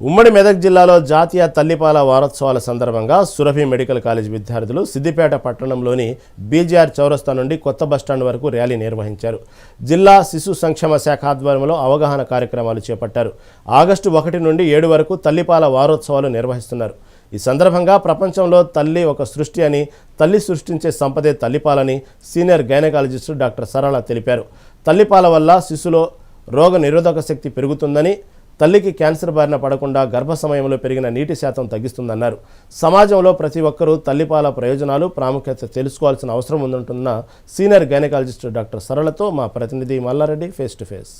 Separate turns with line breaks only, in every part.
ఉమ్మడి మెదక్ జిల్లాలో జాతీయ తల్లిపాల వారోత్సవాల సందర్భంగా సురభి మెడికల్ కాలేజ్ విద్యార్థులు సిద్దిపేట పట్టణంలోని బీజీఆర్ చౌరస్తా నుండి కొత్త బస్టాండ్ వరకు ర్యాలీ నిర్వహించారు. జిల్లా శిశు సంక్షేమ శాఖ ఆధ్వర్యంలో అవగాహన కార్యక్రమాలు చేపట్టారు. ఆగస్టు ఒకటి నుండి ఏడు వరకు తల్లిపాల వారోత్సవాలు నిర్వహిస్తున్నారు. ఈ సందర్భంగా ప్రపంచంలో తల్లి ఒక సృష్టి అని తల్లి సృష్టించే సంపదే తల్లిపాలని సీనియర్ గైనకాలజిస్టు డాక్టర్ సరళ తెలిపారు. తల్లిపాల వల్ల శిశులో రోగ నిరోధక శక్తి పెరుగుతుందని తల్లికి క్యాన్సర్ బారిన పడకుండా గర్భ సమయంలో పెరిగిన నీటి శాతం తగ్గిస్తుందన్నారు. సమాజంలో ప్రతి ఒక్కరూ తల్లిపాల ప్రయోజనాలు ప్రాముఖ్యత తెలుసుకోవాల్సిన అవసరం ఉందంటున్న సీనియర్ గైనకాలజిస్ట్ డాక్టర్ సరళతో మా ప్రతినిధి మల్లారెడ్డి ఫేస్ టు ఫేస్.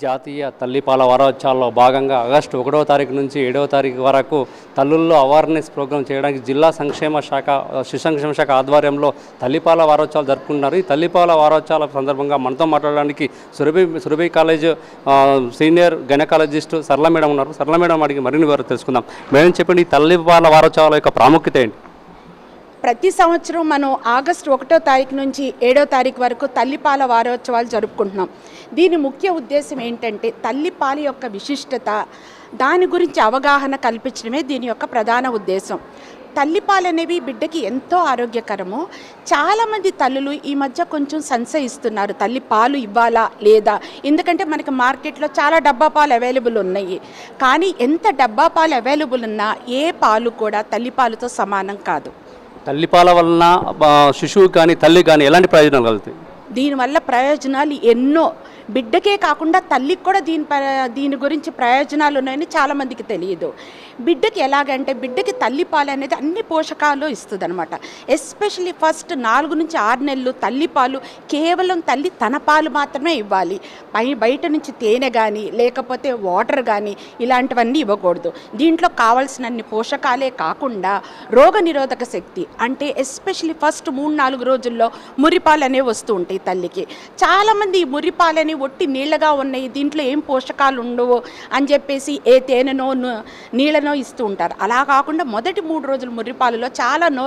జాతీయ తల్లిపాల వారోత్సవాల్లో భాగంగా ఆగస్టు ఒకటవ తారీఖు నుంచి ఏడవ తారీఖు వరకు తల్లుల్లో అవేర్నెస్ ప్రోగ్రాం చేయడానికి జిల్లా సంక్షేమ శాఖ శిశు సంక్షేమ శాఖ ఆధ్వర్యంలో తల్లిపాల వారోత్సవాలు జరుపుకుంటున్నారు. ఈ తల్లిపాల వారోత్సవాల సందర్భంగా మనతో మాట్లాడడానికి Surabhi Surabhi college senior gynaecologist Sarala madam ఉన్నారు. సరళ మేడం అడిగి మరిన్ని వివరాలు తెలుసుకుందాం. మేడం చెప్పండి ఈ తల్లిపాల వారోత్సవాల యొక్క ప్రాముఖ్యత ఏంటి?
ప్రతి సంవత్సరం మనం ఆగస్టు ఒకటో తారీఖు నుంచి ఏడో తారీఖు వరకు తల్లిపాల వారోత్సవాలు జరుపుకుంటున్నాం. దీని ముఖ్య ఉద్దేశం ఏంటంటే తల్లిపాల యొక్క విశిష్టత దాని గురించి అవగాహన కల్పించడమే దీని యొక్క ప్రధాన ఉద్దేశం. తల్లిపాలు అనేవి బిడ్డకి ఎంతో ఆరోగ్యకరము. చాలామంది తల్లులు ఈ మధ్య కొంచెం సంశయిస్తున్నారు. తల్లి పాలు ఇవ్వాలా లేదా? ఎందుకంటే మనకి మార్కెట్లో చాలా డబ్బా పాలు అవైలబుల్ ఉన్నాయి. కానీ ఎంత డబ్బా పాలు అవైలబుల్ ఉన్నా ఏ పాలు కూడా తల్లిపాలతో సమానం కాదు.
తల్లిపాల వలన శిశువు కానీ తల్లికి కానీ ఎలాంటి ప్రయోజనాలు కలుగుతాయి?
దీనివల్ల ప్రయోజనాలు ఎన్నో బిడ్డకే కాకుండా తల్లికి కూడా దీని ప- దీని గురించి ప్రయోజనాలు ఉన్నాయని చాలామందికి తెలియదు. బిడ్డకి ఎలాగంటే బిడ్డకి తల్లిపాలు అనేది అన్ని పోషకాలు ఇస్తుంది అనమాట ఎస్పెషల్లీ ఫస్ట్ నాలుగు నుంచి ఆరు నెలలు తల్లిపాలు కేవలం తల్లి తన పాలు మాత్రమే ఇవ్వాలి. పై బయట నుంచి తేనె కానీ లేకపోతే వాటర్ కానీ ఇలాంటివన్నీ ఇవ్వకూడదు. దీంట్లో కావాల్సినన్ని పోషకాలే కాకుండా రోగ నిరోధక శక్తి అంటే ఎస్పెషల్లీ ఫస్ట్ మూడు నాలుగు రోజుల్లో మురిపాలు అనేవి వస్తూ ఉంటాయి తల్లికి. చాలామంది ఈ మురిపాలని ఒట్టి నీళ్ళగా ఉన్నాయి దీంట్లో ఏం పోషకాలు ఉండవు అని చెప్పేసి ఏ తేనెనో నీళ్ళనో ఇస్తూ ఉంటారు. అలా కాకుండా మొదటి మూడు రోజులు మురిపాలలో చాలా నో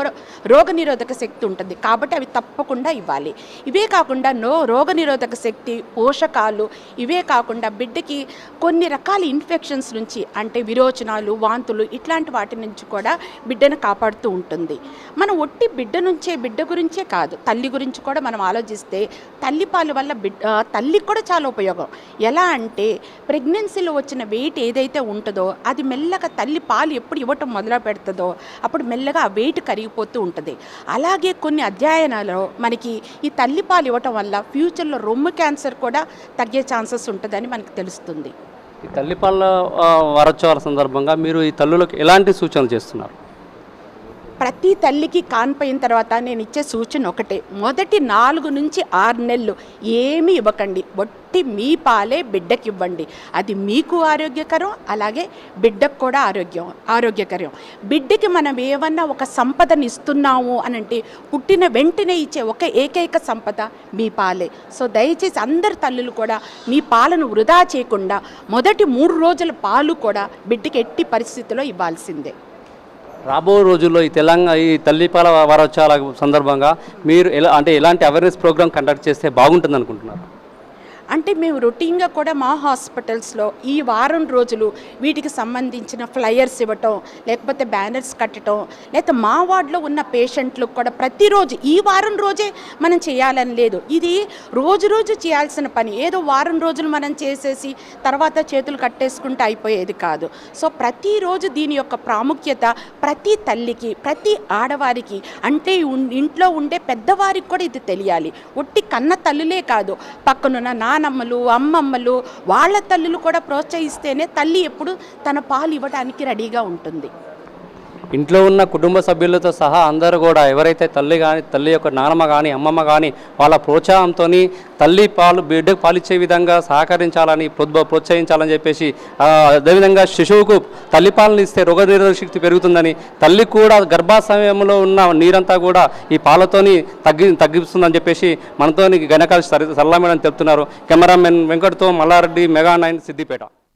రోగ నిరోధక శక్తి ఉంటుంది. కాబట్టి అవి తప్పకుండా ఇవ్వాలి. ఇవే కాకుండా నో రోగ నిరోధక శక్తి పోషకాలు ఇవే కాకుండా బిడ్డకి కొన్ని రకాల ఇన్ఫెక్షన్స్ నుంచి అంటే విరోచనాలు వాంతులు ఇట్లాంటి వాటి నుంచి కూడా బిడ్డను కాపాడుతూ ఉంటుంది. మనం ఒట్టి బిడ్డ నుంచే బిడ్డ గురించే కాదు. తల్లి గురించి కూడా మనం ఆలోచిస్తే తల్లిపాలు వల్ల బిడ్డ తల్లి కూడా కూడా చాలా ఉపయోగం. ఎలా అంటే ప్రెగ్నెన్సీలో వచ్చిన వెయిట్ ఏదైతే ఉంటుందో అది మెల్లగా తల్లి పాలు ఎప్పుడు ఇవ్వటం మొదలు పెడుతుందో అప్పుడు మెల్లగా ఆ వెయిట్ కరిగిపోతూ ఉంటుంది. అలాగే కొన్ని అధ్యయనాలు మనకి ఈ తల్లి పాలు ఇవ్వటం వల్ల ఫ్యూచర్లో రొమ్ము క్యాన్సర్ కూడా తగ్గే ఛాన్సెస్ ఉంటుందని మనకు తెలుస్తుంది.
ఈ తల్లిపాల ఆ, వారోత్సవాల సందర్భంగా మీరు ఈ తల్లులకు ఎలాంటి సూచనలు చేస్తున్నారు?
ప్రతి తల్లికి కాన్పోయిన తర్వాత నేను ఇచ్చే సూచన ఒకటే. మొదటి నాలుగు నుంచి ఆరు నెలలు ఏమి ఇవ్వకండి. ఒట్టి మీ పాలే బిడ్డకి ఇవ్వండి. అది మీకు ఆరోగ్యకరం అలాగే బిడ్డకు కూడా ఆరోగ్యం ఆరోగ్యకరం. బిడ్డకి మనం ఏమన్నా ఒక సంపదను ఇస్తున్నాము అని అంటే పుట్టిన వెంటనే ఇచ్చే ఒక ఏకైక సంపద మీ పాలే. సో దయచేసి అందరు తల్లులు కూడా మీ పాలను వృధా చేయకుండా మొదటి మూడు రోజుల పాలు కూడా బిడ్డకి ఎట్టి పరిస్థితిలో ఇవ్వాల్సిందే.
రాబో రోజుల్లో ఈ తెలంగాణ ఈ తల్లిపాల వారోత్సవాల సందర్భంగా మీరు ఎలా అంటే ఎలాంటి అవేర్నెస్ ప్రోగ్రామ్ కండక్ట్ చేస్తే బాగుంటుంది అనుకుంటున్నారు
అంటే మేము రొటీన్గా కూడా మా హాస్పిటల్స్లో ఈ వారం రోజులు వీటికి సంబంధించిన ఫ్లయర్స్ ఇవ్వటం లేకపోతే బ్యానర్స్ కట్టడం లేకపోతే మా వార్డులో ఉన్న పేషెంట్లకు కూడా ప్రతిరోజు ఈ వారం రోజే మనం చేయాలని లేదు. ఇది రోజు రోజు చేయాల్సిన పని. ఏదో వారం రోజులు మనం చేసేసి తర్వాత చేతులు కట్టేసుకుంటే అయిపోయేది కాదు. సో ప్రతిరోజు దీని యొక్క ప్రాముఖ్యత ప్రతి తల్లికి ప్రతి ఆడవారికి అంటే ఇంట్లో ఉండే పెద్దవారికి కూడా ఇది తెలియాలి. ఒట్టి కన్న తల్లులే కాదు. పక్కనున్న నా నానమ్మలు అమ్మమ్మలు వాళ్ళ తల్లులు కూడా ప్రోత్సహిస్తేనే తల్లి ఎప్పుడు తన పాలు ఇవ్వడానికి రెడీగా ఉంటుంది.
ఇంట్లో ఉన్న కుటుంబ సభ్యులతో సహా అందరూ కూడా ఎవరైతే తల్లి కానీ తల్లి యొక్క నానమ్మ కానీ అమ్మమ్మ కానీ వాళ్ళ ప్రోత్సాహంతో తల్లి పాలు బిడ్డకు పాలిచ్చే విధంగా సహకరించాలని ప్రోత్సహించాలని చెప్పేసి అదేవిధంగా శిశువుకు తల్లి పాలను ఇస్తే రోగనిరోధక శక్తి పెరుగుతుందని తల్లి కూడా గర్భాశయంలో ఉన్న నీరంతా కూడా ఈ పాలతోని తగ్గి తగ్గిస్తుందని చెప్పేసి మనతోని గణకాల సరళ మేడం చెప్తున్నారు. కెమెరామెన్ వెంకట్తో మల్లారెడ్డి మెగా నైన్ సిద్దిపేట.